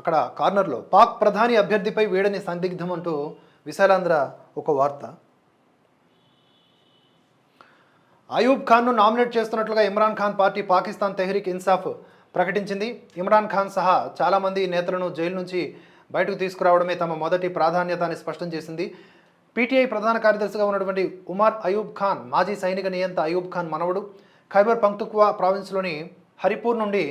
అక్కడ కార్నర్లో పాక్ ప్రధాని అభ్యర్థిపై వీడని సందిగ్ధం అంటూ విశాలాంధ్ర ఒక వార్త. అయూబ్ ఖాన్ను నామినేట్ చేస్తున్నట్లుగా ఇమ్రాన్ ఖాన్ పార్టీ పాకిస్తాన్ తెహ్రీక్ ఇన్సాఫ్ ప్రకటించింది. ఇమ్రాన్ ఖాన్ సహా చాలామంది నేతలను జైలు నుంచి బయటకు తీసుకురావడమే తమ మొదటి ప్రాధాన్యత అని స్పష్టం చేసింది. పీటీఐ ప్రధాన కార్యదర్శిగా ఉన్నటువంటి ఉమర్ అయూబ్ ఖాన్ మాజీ సైనిక నియంత అయూబ్ ఖాన్ మనవడు. ఖైబర్ పంక్తుక్వా ప్రావిన్స్లోని హరిపూర్ నుండి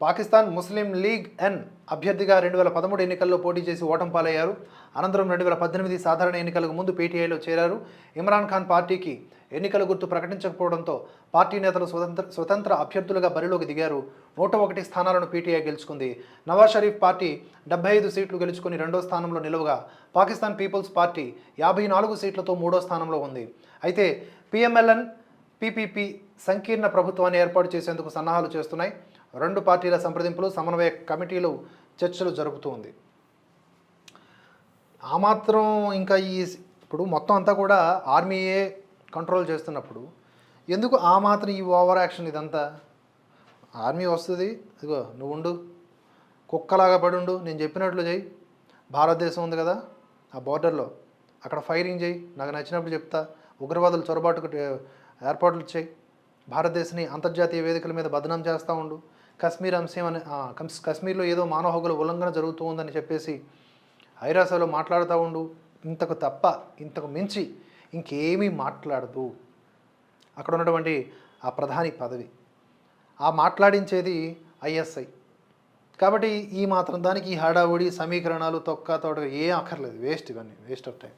పాకిస్తాన్ ముస్లిం లీగ్ ఎన్ అభ్యర్థిగా రెండు వేల పదమూడు ఎన్నికల్లో పోటీ చేసి ఓటం పాలయ్యారు. అనంతరం రెండు వేల పద్దెనిమిది సాధారణ ఎన్నికలకు ముందు పీటీఐలో చేరారు. ఇమ్రాన్ ఖాన్ పార్టీకి ఎన్నికల గుర్తు ప్రకటించకపోవడంతో పార్టీ నేతలు స్వతంత్ర స్వతంత్ర అభ్యర్థులుగా బరిలోకి దిగారు. నూట ఒకటి స్థానాలను పీటీఐ గెలుచుకుంది. నవాజ్ షరీఫ్ పార్టీ డెబ్బై ఐదు సీట్లు గెలుచుకుని రెండో స్థానంలో నిలువగా పాకిస్తాన్ పీపుల్స్ పార్టీ యాభై నాలుగు సీట్లతో మూడో స్థానంలో ఉంది. అయితే పిఎంఎల్ఎన్ పీపీపీ సంకీర్ణ ప్రభుత్వాన్ని ఏర్పాటు చేసేందుకు సన్నాహాలు చేస్తున్నాయి. రెండు పార్టీల సంప్రదింపులు సమన్వయ కమిటీలు చర్చలు జరుపుతూ ఉంది. ఆ మాత్రం ఇంకా ఈ ఇప్పుడు మొత్తం అంతా కూడా ఆర్మీయే కంట్రోల్ చేస్తున్నప్పుడు ఎందుకు ఆ మాత్రం ఈ ఓవర్ యాక్షన్ ఇదంతా? ఆర్మీ వస్తుంది ఇదిగో నువ్వు ఉండు కుక్కలాగా పడి ఉండు నేను చెప్పినట్లు చేయి భారతదేశం ఉంది కదా ఆ బార్డర్లో అక్కడ ఫైరింగ్ చేయి నాకు నచ్చినప్పుడు చెప్తా ఉగ్రవాదులు చొరబాటుకు ఏర్పాట్లు చేయి భారతదేశాన్ని అంతర్జాతీయ వేదికల మీద బదనాం చేస్తూ ఉండు. కశ్మీర్ అంశం అని కశ్మీర్లో ఏదో మానవ హక్కుల ఉల్లంఘన జరుగుతూ ఉందని చెప్పేసి ఐరాసలో మాట్లాడుతూ ఉండు. ఇంతకు తప్ప ఇంతకు మించి ఇంకేమీ మాట్లాడదు. అక్కడ ఉన్నటువంటి ఆ ప్రధాని పదవి. ఆ మాట్లాడించేది ఐఎస్ఐ. కాబట్టి ఈ మాత్రం దానికి ఈ హడావుడి సమీకరణాలు తొక్క తోట ఏం అక్కర్లేదు. వేస్ట్ ఇవన్నీ వేస్ట్ ఆఫ్ టైం.